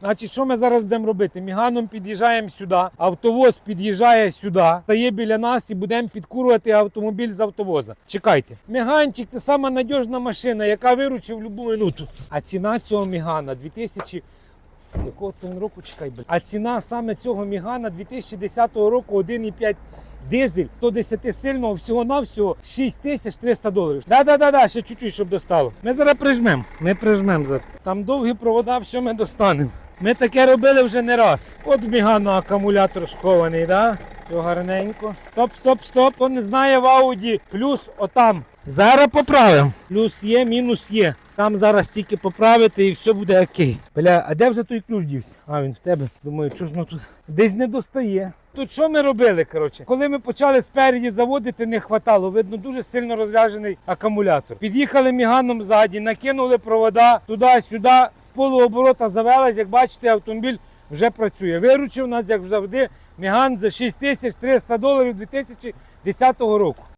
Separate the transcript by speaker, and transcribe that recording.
Speaker 1: Значить, що ми зараз будемо робити? Міганом під'їжджаємо сюди, автовоз під'їжджає сюди, стає біля нас і будемо підкурувати автомобіль з автовоза. Чекайте. Міганчик це сама надіжна машина, яка виручить в будь-яку минуту. А ціна цього мігана 2000 якого це він року чекай, блядь. А ціна саме цього Мігана 2010 року 1,5 дизель 110 сильного всього-навсього 6300 доларів. Да-да-да, ще чуть-чуть, щоб достало. Ми зараз прижмемо. Ми прижмемо зараз. Там довгі провода, все ми достанемо. Ми таке робили вже не раз. От Мігана акумулятор скований, да? Все гарненько. Стоп, стоп, стоп. Хто не знає в Ауді, плюс отам. Зараз поправимо. Плюс є, мінус є. Там зараз тільки поправити і все буде окей. Бля, а де вже той ключ дівся? А він в тебе. Думаю, що ж ну тут десь не достає. Тут що ми робили? Коротше, коли ми почали спереді заводити, не хватало. Видно, дуже сильно розряджений акумулятор. Під'їхали міганом ззаді, накинули провода туди-сюди, з полуоборота завелась. Як бачите, автомобіль вже працює. Виручив нас, як завжди, міган за 6300 доларів 2010 року.